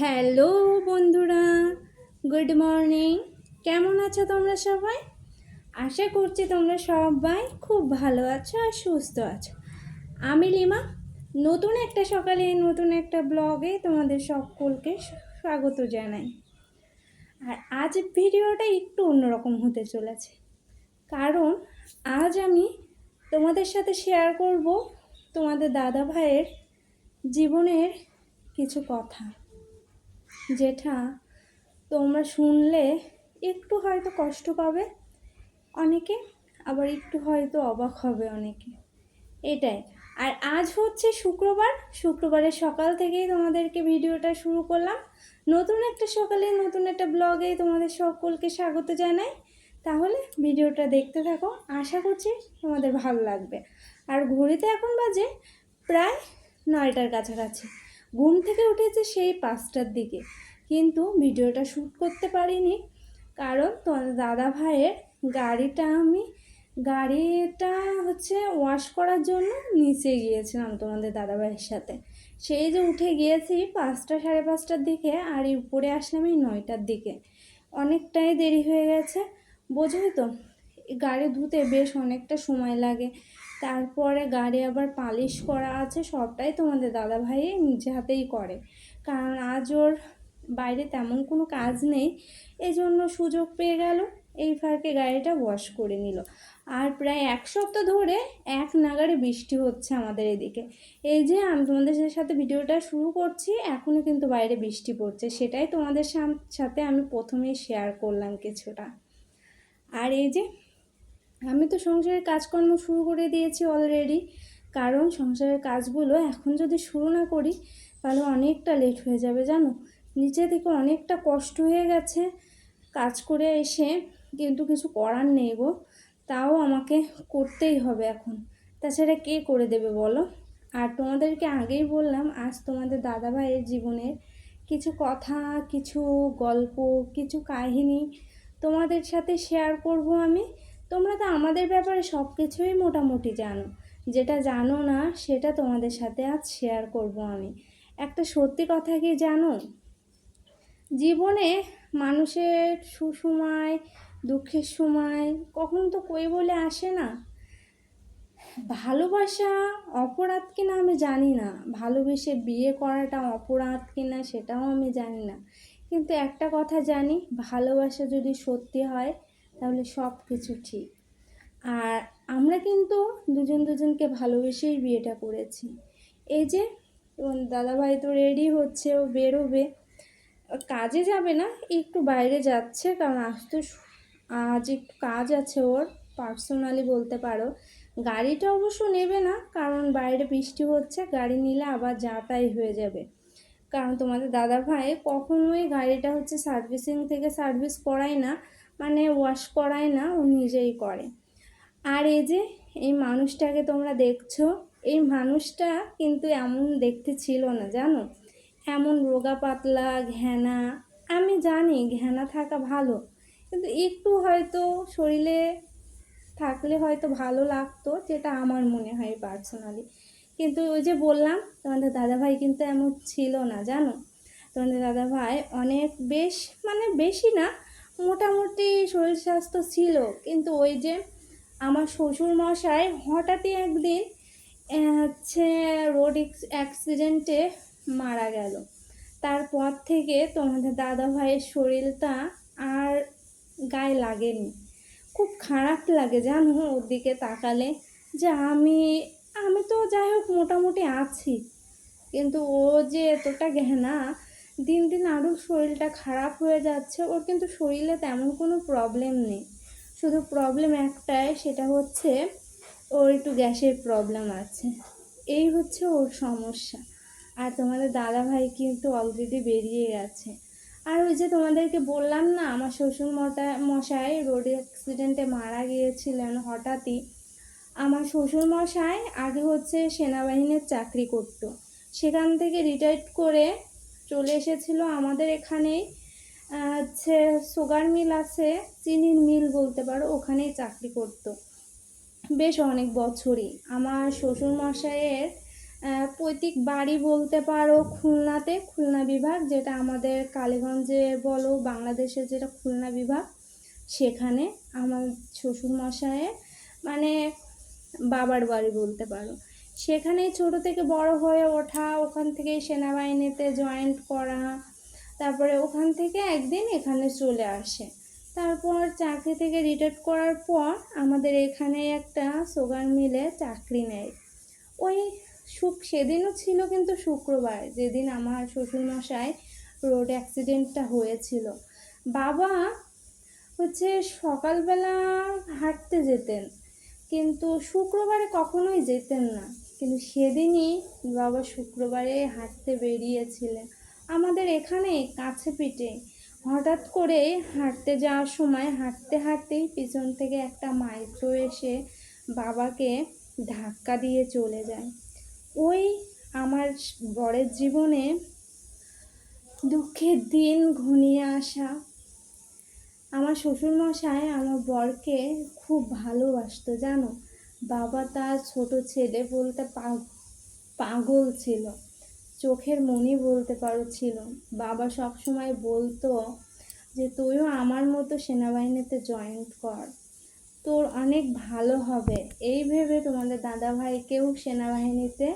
Hello বন্ধুরা, good morning. কেমন আছো তোমরা সবাই? আশা করছি তোমরা সবাই খুব ভালো আছো আর সুস্থ আছো। আমি লিমা, নতুন একটা সকালে, নতুন একটা ব্লগে তোমাদের সকলকে স্বাগত জানাই। আর আজ ভিডিওটা একটু অন্যরকম হতে চলেছে। কারণ আজ আমি তোমাদের সাথে শেয়ার করব তোমাদের দাদা ভাইয়ের জীবনের কিছু কথা। যেটা তোমরা শুনলে একটু হয়তো কষ্ট পাবে অনেকে, আবার একটু হয়তো অবাক হবে অনেকে। এটাই। আর আজ হচ্ছে শুক্রবার। শুক্রবারের সকাল থেকেই তোমাদেরকে ভিডিওটা শুরু করলাম। নতুন একটা সকালে, নতুন একটা ব্লগে তোমাদের সকলকে স্বাগত জানাই। তাহলে ভিডিওটা দেখতে থাকো। আশা করছি তোমাদের ভালো লাগবে। আর ঘড়িতে এখন বাজে প্রায় নয়টার কাছাকাছি। ঘুম থেকে উঠেছে সেই পাঁচটার দিকে। কিন্তু ভিডিওটা শ্যুট করতে পারিনি। কারণ দাদা ভাইয়ের গাড়িটা আমি, গাড়িটা হচ্ছে ওয়াশ করার জন্য নিচে গিয়েছিলাম তোমাদের দাদা ভাইয়ের সাথে। সেই যে উঠে গিয়েছি পাঁচটা সাড়ে পাঁচটার দিকে আর এই উপরে আসলাম এই নয়টার দিকে। অনেকটাই দেরি হয়ে গেছে। বোঝোই তো গাড়ি ধুতে বেশ অনেকটা সময় লাগে। তারপরে গাড়ি আবার পালিশ করা আছে, সবটাই তোমাদের দাদা ভাই নিজে হাতেই করে। কারণ আজ ওর বাইরে তেমন কোনো কাজ নেই। এই জন্য সুযোগ পেয়ে গেল। এই ফাঁকে গাড়িটা ওয়াশ করে নিল। আর প্রায় এক সপ্তাহ ধরে এক নাগারে বৃষ্টি হচ্ছে আমাদের এদিকে। এই যে আমি তোমাদের সাথে ভিডিওটা শুরু করছি এখনও কিন্তু বাইরে বৃষ্টি পড়ছে। সেটাই তোমাদের সাথে আমি প্রথমেই শেয়ার করলাম কিছুটা। আর এই যে, আমি তো সংসারের কাজকর্ম শুরু করে দিয়েছি অলরেডি কারণ সংসারের কাজগুলো এখন যদি শুরু না করি, তাহলে অনেকটা লেট হয়ে যাবে, জানো? নিচে থেকে অনেকটা কষ্ট হয়ে গেছে কাজ করে এসে, কিন্তু কিছু করার নেই গো। তাও আমাকে করতেই হবে এখন। তাছাড়া কে করে দেবে বলো? আর তোমাদেরকে আগেই বললাম, আজ তোমাদের দাদা ভাইয়ের জীবনের কিছু কথা, কিছু গল্প, কিছু কাহিনী তোমাদের সাথে শেয়ার করব আমি। তোমরা তো আমাদের ব্যাপারে সব কিছুই মোটামুটি জানো। যেটা জানো না, সেটা তোমাদের সাথে আজ শেয়ার করব আমি। একটা সত্যি কথা কি জানো? জীবনে মানুষের সুসময়, দুঃখের সময় কখন তো কই বলে আসে না। ভালোবাসা অপরাধ কিনা আমি জানি না। ভালোবেসে বিয়ে করাটা অপরাধ কিনা সেটাও আমি জানি না। কিন্তু একটা কথা জানি, ভালোবাসা যদি সত্যি হয়, তাহলে সব কিছু ঠিক। আর আমরা কিন্তু দুজন দুজনকে ভালোবেসেই বিয়েটা করেছি। এই যে দাদাভাই তো রেডি হচ্ছে, ও বেরোবে। কাজে যাবে না, একটু বাইরে যাচ্ছে, কারণ আজ তো আজ একটু কাজ আছে ওর পার্সোনালি বলতে পারো। গাড়িটা অবশ্য নেবে না, কারণ বাইরে বৃষ্টি হচ্ছে, গাড়ি নিলে আবার যাতাই হয়ে যাবে। কারণ তোমাদের দাদা ভাই কখনোই গাড়িটা হচ্ছে সার্ভিসিং থেকে সার্ভিস করায় না মানে ওয়াশ করায় না, ও নিজেই করে। আর এই যে, এই মানুষটাকে তোমরা দেখছ, এই মানুষটা কিন্তু এমন দেখতে ছিল না, জানো? এমন রোগা পাতলা, ঘেনা। আমি জানি ঘেনা থাকা ভালো, কিন্তু একটু হয়তো শরীরে থাকলে হয়তো ভালো লাগতো, যেটা আমার মনে হয় পার্সোনালি কিন্তু ওই যে বললাম, তোমাদের দাদাভাই কিন্তু এমন ছিল না, জানো? তোমাদের দাদাভাই অনেক বেশ মানে বেশি না, মোটামুটি শরীর স্বাস্থ্য ছিল। কিন্তু ওই যে আমার শ্বশুর মশাই হঠাৎই একদিন হচ্ছে রোড অ্যাক্সিডেন্টে মারা গেল। তারপর থেকে তোমাদের দাদা ভাইয়ের শরীরটা আর গায়ে লাগেনি। খুব খারাপ লাগে জানো, ওর দিকে তাকালে। যে আমি আমি তো যাই হোক মোটামুটি আছি। কিন্তু ও যে এতটা ঘেনা, দিন দিন আরও শরীরটা খারাপ হয়ে যাচ্ছে, ওর কিন্তু শরীরে তেমন কোনো প্রবলেম নেই। শুধু প্রবলেম একটাই, সেটা হচ্ছে ওর একটু গ্যাসের প্রবলেম আছে। এই হচ্ছে ওর সমস্যা। আর তোমাদের দাদা ভাই কিন্তু অলরেডি বেরিয়ে গেছে। আর ওই যে তোমাদেরকে বললাম না, আমার শ্বশুর মটা মশাই রোড অ্যাক্সিডেন্টে মারা গিয়েছিলেন হঠাৎই। আমার শ্বশুর মশাই আগে হচ্ছে সেনাবাহিনীর চাকরি করতো। সেখান থেকে রিটায়ার্ড করে চলে এসেছিল আমাদের এখানেই। হচ্ছে সুগার মিল আছে, চিনির মিল বলতে পারো, ওখানেই চাকরি করতো। বেশ অনেক বছরই। আমার শ্বশুর মশাইয়ের পৈতৃক বাড়ি বলতে পারো খুলনাতে, খুলনা বিভাগ, যেটা আমাদের কালীগঞ্জে বলো, বাংলাদেশের যেটা খুলনা বিভাগ, সেখানে আমার শ্বশুরমশায়ের মানে বাবার বাড়ি বলতে পারো। সেখানেই ছোট থেকে বড় হয়ে ওঠা, ওখান থেকে সেনাবাহিনীতে জয়েন্ট করা, তারপরে ওখান থেকে একদিন এখানে চলে আসে। তারপর চাকরি থেকে রিটায়ার করার পর আমাদের এখানে একটা সুগার মিলে চাকরি নেয়। ওই সুখ সেদিনও ছিল কিন্তু শুক্রবার, যেদিন আমার শ্বশুরমশাই রোড অ্যাক্সিডেন্টটা হয়েছিল। বাবা হচ্ছে সকালবেলা হাঁটতে যেতেন, কিন্তু শুক্রবারে কখনোই যেতেন না। কিন্তু সেদিনই বাবা শুক্রবারে হাঁটতে বেরিয়েছিলেন। আমাদের এখানে কাছে পিঠে, হঠাৎ করে হাঁটতে যাওয়ার সময় হাঁটতে হাঁটতেই পিছন থেকে একটা মাইক্রো এসে বাবাকে ধাক্কা দিয়ে চলে যায়। ওই আমার বরের জীবনে দুঃখের দিন ঘনিয়ে আসা। আমার শ্বশুরমশাই আমার বরকে খুব ভালোবাসতো, জানো? বাবা তার ছোট ছেলে বলতে পাগল ছিল। চোখের মনি বলতে পারো ছিল বাবা সব সময় বলতো যে, তুইও আমার মতো সেনাবাহিনীতে জয়েন কর। তোর অনেক ভালো হবে। এই ভেবে তোমাদের দাদা ভাইকেও সেনাবাহিনীতে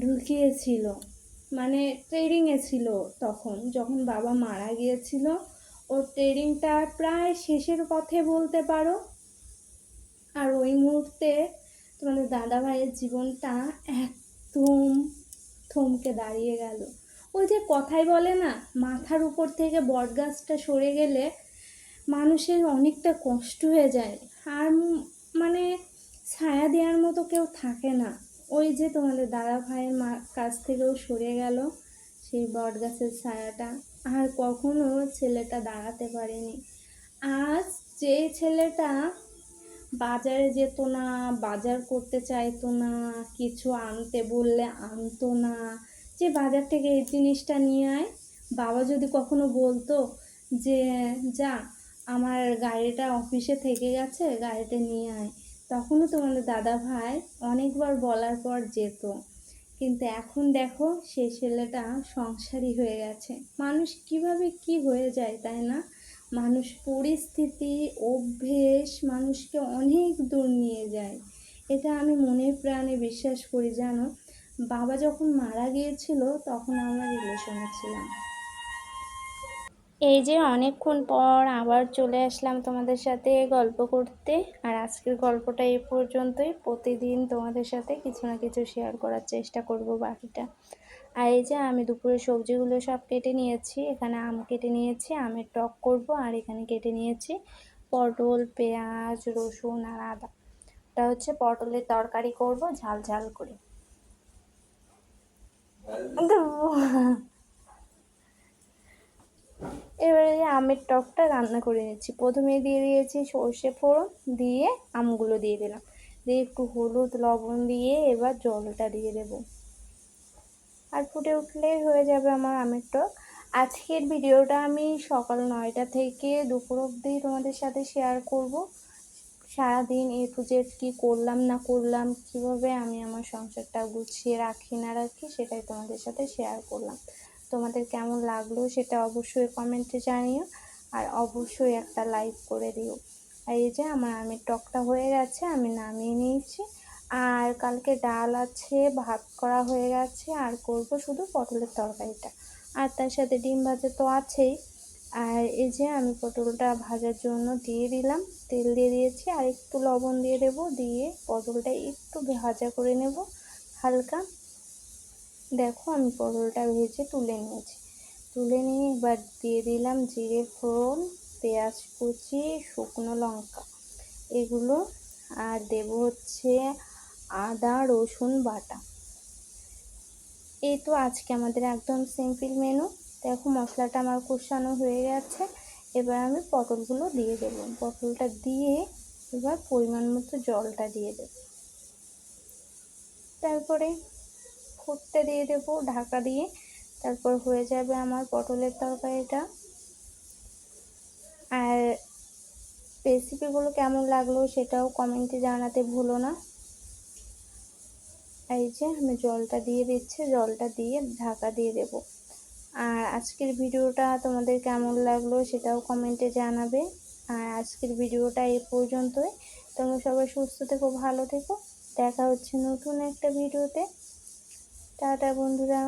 ঢুকিয়েছিল মানে ট্রেনিংয়ে ছিল তখন। যখন বাবা মারা গিয়েছিল, ওর ট্রেনিংটা প্রায় শেষের পথে বলতে পারো। আর ওই মুহূর্তে তোমাদের দাদা ভাইয়ের জীবনটা একদম থমকে দাঁড়িয়ে গেল। ওই যে কথাই বলে না, মাথার উপর থেকে বটগাছটা সরে গেলে মানুষের অনেকটা কষ্ট হয়ে যায়। আর মানে ছায়া দেওয়ার মতো কেউ থাকে না। ওই যে তোমাদের দাদা ভাইয়ের মা কাছ থেকেও সরে গেল সেই বট গাছের ছায়াটা। আর কখনো ছেলেটা দাঁড়াতে পারেনি। আজ যে ছেলেটা বাজারে যেত না, বাজার করতে চাইতো না, কিছু আনতে বললে আনতো না, যে বাজার থেকে এই জিনিসটা নিয়ে আয়। বাবা যদি কখনো বলতো যে, যা আমার গাড়িটা অফিসে থেকে গেছে, গাড়িটা নিয়ে আয়। তখনও তোমাদের দাদা ভাই অনেকবার বলার পর যেত। কিন্তু এখন দেখো সেই ছেলেটা সংসারী হয়ে গেছে। মানুষ কীভাবে কি হয়ে যায়, তাই না? মানুষ পরিস্থিতি, অভ্যেস, মানুষকে অনেক দূর নিয়ে যায়। এটা আমি মনে প্রাণে বিশ্বাস করি, জানো? বাবা যখন মারা গিয়েছিল, তখন আমরা রিলেশনে ছিলাম। এই যে অনেকক্ষণ পর আবার চলে আসলাম তোমাদের সাথে গল্প করতে। আর আজকের গল্পটা এই পর্যন্তই। প্রতিদিন তোমাদের সাথে কিছু না কিছু শেয়ার করার চেষ্টা করব বাকিটা। আর এই যে আমি দুপুরে সবজিগুলো সব কেটে নিয়েছি। এখানে আম কেটে নিয়েছি আমের টক করব আর এখানে কেটে নিয়েছি পটল পেঁয়াজ রসুন আর আদা। এটা হচ্ছে পটলের তরকারি করব ঝাল ঝাল করে। এবারে আমের টকটা রান্না করে নিচ্ছি। প্রথমে দিয়ে দিয়েছি সর্ষে ফোড়ন, দিয়ে আমগুলো দিয়ে দিলাম। দিয়ে একটু হলুদ, লবণ দিয়ে এবার জলটা দিয়ে দেব। আর ফুটে উঠলেই হয়ে যাবে আমার আমের টক। আজকের ভিডিওটা আমি সকাল নয়টা থেকে দুপুর অবধি তোমাদের সাথে শেয়ার করব। সারাদিন এ টু জেড কী করলাম, না করলাম, কীভাবে আমি আমার সংসারটা গুছিয়ে রাখি, না রাখি, সেটাই তোমাদের সাথে শেয়ার করলাম। তোমাদের কেমন লাগল সেটা অবশ্যই কমেন্টে জানিও আর অবশ্যই একটা লাইক করে দিও। আর এই যে আমার আমের টকটা হয়ে গেছে, আমি নামিয়ে নিয়েছি। আর কালকে ডাল আছে, ভাত করা হয়ে গেছে, আর করব শুধু পটলের তরকারিটা। আর তার সাথে ডিম ভাজা তো আছেই। আর এই যে আমি পটলটা ভাজার জন্য দিয়ে দিলাম, তেল দিয়ে দিয়েছি, আর একটু লবণ দিয়ে দেব, দিয়ে পটলটা একটু ভাজা করে নেব, হালকা। দেখো, আমি পটলটা ভেজে তুলে নিয়েছি। তুলে নিয়ে এবার দিয়ে দিলাম জিরে, ফোড়ন, পেঁয়াজ কুচি, শুকনো লঙ্কা। এগুলো আর দেব হচ্ছে আদা, রসুন বাটা। এই তো আজকে আমাদের একদম সিম্পল মেনু। দেখো, মশলাটা আমার কষানো হয়ে গেছে। এবার আমি পটলগুলো দিয়ে দেবো। পটলটা দিয়ে এবার পরিমাণ মতো জলটা দিয়ে দেব। তারপরে ফুটতে দিয়ে দেবো, ঢাকা দিয়ে। তারপর হয়ে যাবে আমার পটলের তরকারিটা আর রেসিপিগুলো কেমন লাগল সেটাও কমেন্টে জানাতে ভুলো না। এই যে আমি জলটা দিয়ে দিচ্ছি, জলটা দিয়ে ঢাকা দিয়ে দেব। আর আজকের ভিডিওটা তোমাদের কেমন লাগল সেটাও কমেন্টে জানাবে। আর আজকের ভিডিওটা এই পর্যন্তই। তোমরা সবাই সুস্থ থেকো, ভালো থেকো। দেখা হচ্ছে নতুন একটা ভিডিওতে। টাটা বন্ধুরা।